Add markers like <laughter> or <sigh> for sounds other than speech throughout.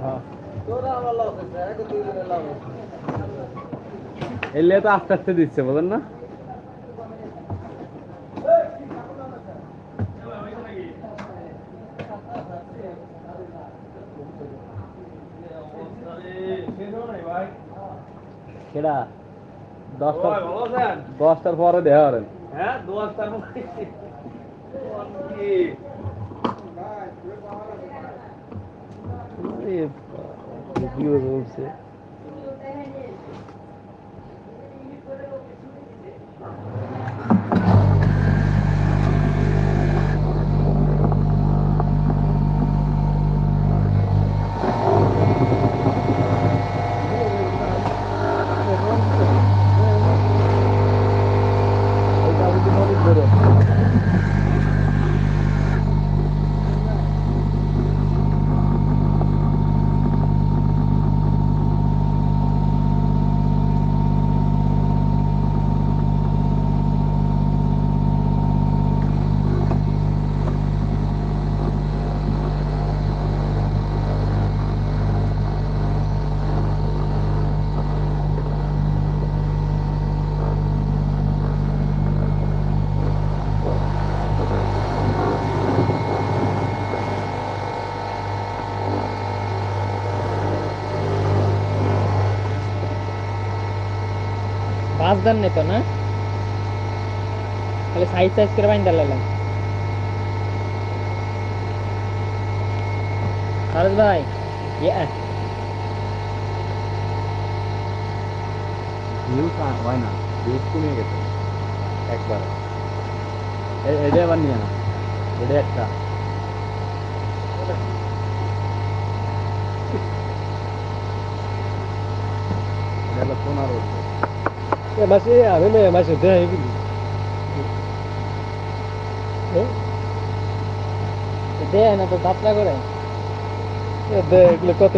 হ্যাঁ। এলে তো আস্তে আস্তে দিচ্ছে বলেন না। সেটা দশটা দশটার পরে দেওয়া করেন হ্যাঁ দশটার ভিডিও চলছে। বাস দেন নেই তো না তাহলে সাইজ সাইজ করে বাইন দিলাম খালেদ ভাই ইয়ে ভিউ হয় না ভিউ কমে গেছে একবার এটা এবার নিয়ে না এটা একটা এটা হলো পনেরো মাসে আমি না মাসে দেয় এগুলি দেয় না তো যাত্রা করে এগুলো কত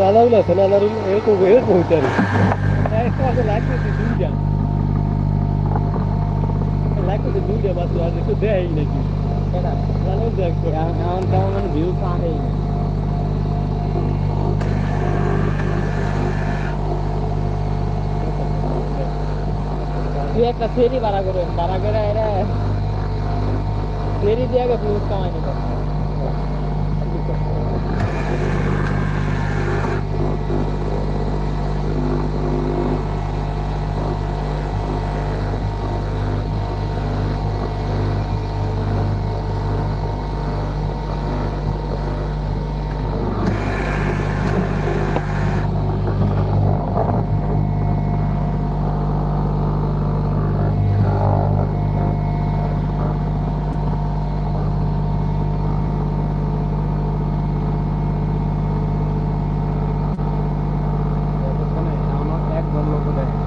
আলাউল আছে না আলাউল এরকম এরকম হইতে পারে লাগতেছে দুইটা লাগতেছে দুইটা মাত্র আর একটু দেয় নাকি সেটা আলাউল দেয় এমন তেমন মানে ভিউ পাবে তুই একটা ফেরি ভাড়া করবেন ভাড়া করে এরা ফেরি দিয়ে আগে ভিউজ কামাই নিত একজন লোক দেয়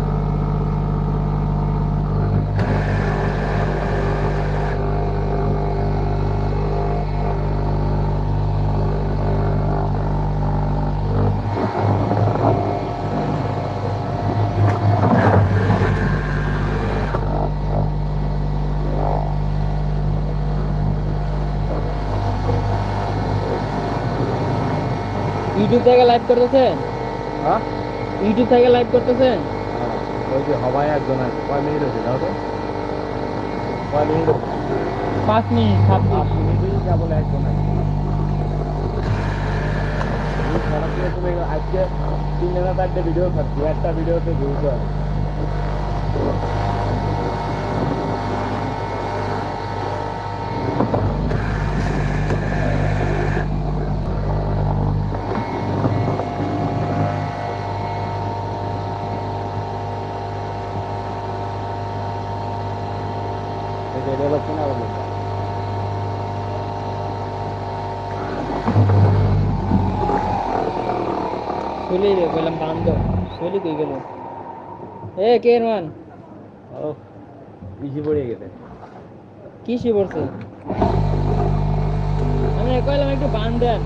ইউটিউব থেকে লাইভ করতেছেন? হ্যাঁ? ইউটিউব থেকে লাইভ করতেছেন? ওই যে হবাই একজন আছে কয় মিনিট হয়েছে দাও তো? কয় মিনিট? পাঁচ মিনিট ছাব্বিশ মিনিটই যা বলে একজন আছে তুমি আজকে তিন দিনের ভিডিও খাচ্ছি একটা ভিডিওতে ভিউজ হয় এটা হলো পনেরো মিনিট চলে রে বললাম বান্ধ চলে কই গেল এ কে মান ও ইজি পড়ে গেছে। কি সে পড়ছে? আমি কইলাম একটু বান দেন।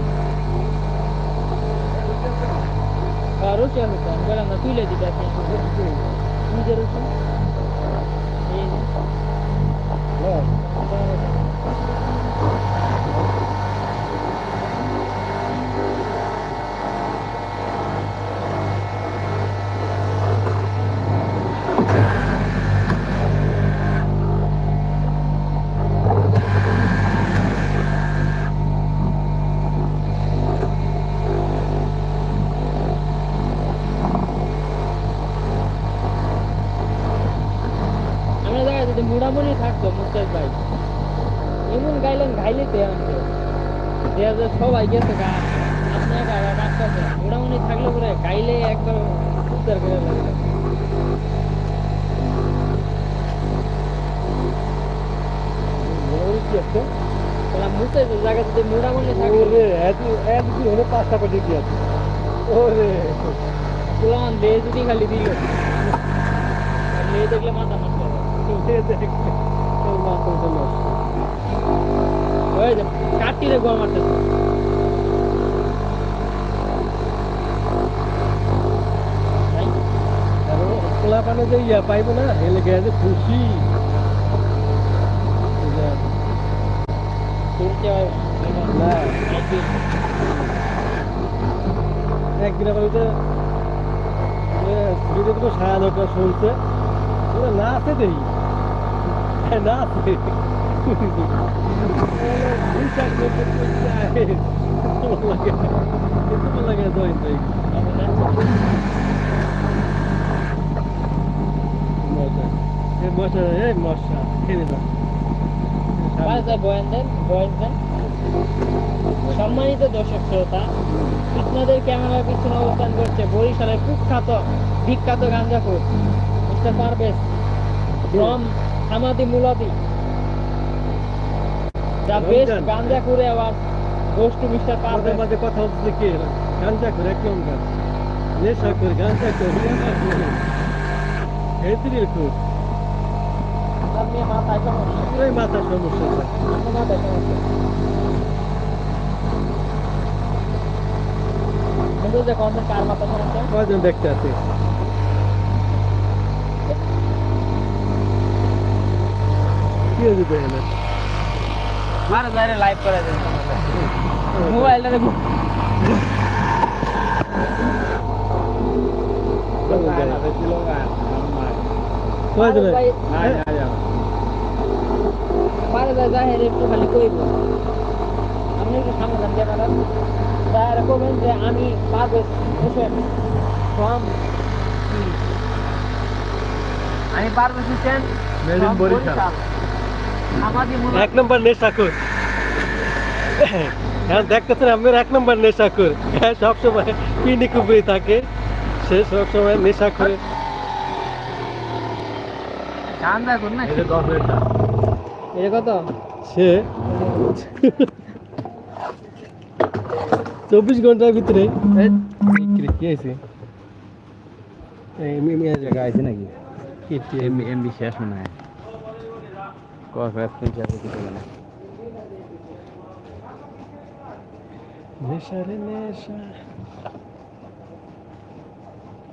আছে তো আমি বললাম না তুলে দিতে আপনি নিজের রসি এই। দেখা যায় সবাই গেছে গা আপনি একা একা ডাক্তার মুড়ামুড়ি থাকলে পরে গাইলে একবার উদ্ধার করে লাগবে মোটামুটি কি আছে বললাম মুস্তাক জায়গা যদি মুড়ামুড়ি থাকলে ওরে এত এত কি হলো পাঁচটা পাটি কি আছে ওরে পুরান লে যদি খালি দিল আর লে দেখলে মাথা নষ্ট হবে সে দেখলে তোর মাথা উঠে নষ্ট ওই যে কাটিরে খোলা পানে যে ইয়া পাইবো না, হেলে গেছে খুশি। একদিন। আবার যে ভিডিও শুনছে। না আছে দেই। না আছে। বাসায় বয়ান দেন বয়ান দেন সম্মানিত দর্শক শ্রোতা, আপনাদের ক্যামেরার পিছনে অবস্থান করছে বরিশালের কুখ্যাত, বিখ্যাত গাঞ্জাখোর mister Parvez, from Hamadi Muladi. The best Ramzan. গাঞ্জাখুরে আবার গোস টু মিস্টার পারভেজ মাঝে কথা হচ্ছে কি গাঞ্জা করে এক নম্বর নেশা করে গাঞ্জা করে হেতির খুব। আপনি মাথায় সমস্যা মাথায় সমস্যা। কিন্তু যে কন্টেন্ট কার মাথা সমস্যা? কয়জন দেখতে আছে? কি হয়েছে? আর যারে লাইভ করে দেন। মোবাইলটা দেখো যায় আমি পারভেজ হোসেন আমি from বরিশাল। আমাদের মনে এক নম্বর নেশা কর হ্যাঁ দেখতেছেন আপনার এক নম্বর নেশা কর হ্যাঁ সবসময় পিনি কুপি থাকে সে সবসময় নেশা করে গান দেখুন না দশ মিনিটটা এটা কত সে চব্বিশ ঘণ্টার ভিতরে কি কি আছে জায়গা আছে নাকি কি কি এমবি এমবি শেষ মনে হয় মানে নেশা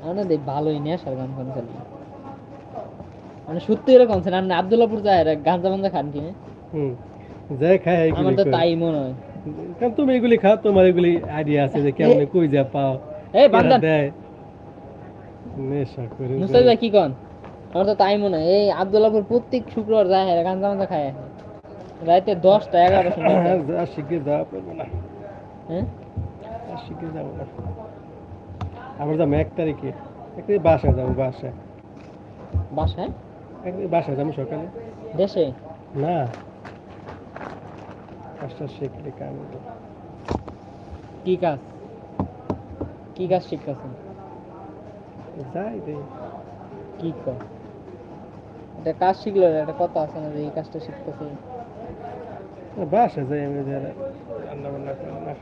আমরা দেখ ভালোই নেশার গান কোন খালি মানে সত্যি এরকম ছিল আপনি আবদুল্লাপুর যায় গাঞ্জা বাঞ্জা খান কিনে হুম যাই খায় আমার এগুলি তো তাই মনে হয়। কারণ তুমি এগুলি খাও তোমার এগুলি আইডিয়া আছে যে কেমনে কই যা পাও এই কেরা বান্দান দেয়। নেশা করে কি কন? আমার তো তাই মনে হয়। এই আবদুল্লাপুর প্রত্যেক শুক্রবার যায় হ্যাঁ গাঞ্জা বাঞ্জা খায়। রাতে দশটা এগারোটা সময় <laughs> হ্যাঁ, যা শিখে যাওয়া পারব না। হ্যাঁ? শিখে যাব না আবার যাব এক তারিখে। এক তারিখে বাসায় যাব বাসায়। বাসায়? এক তারিখে বাসায় যাব সকালে। দেশে? না। কাজটা শিখলে কাম কি কাজ? কি কাজ শিখতেছেন? যাই রে কি কর এটা কাজ শিখলো না, একটা কথা আছে না যে এই কাজটা শিখতেছে। বাস যাই আমি রান্না বান্না করে না।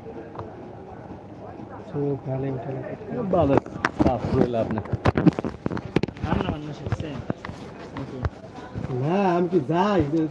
চোখ ভালো উঠে না। ভালো করে লাভ না রান্না বান্না শিখছে না আমি কি যাই? যে-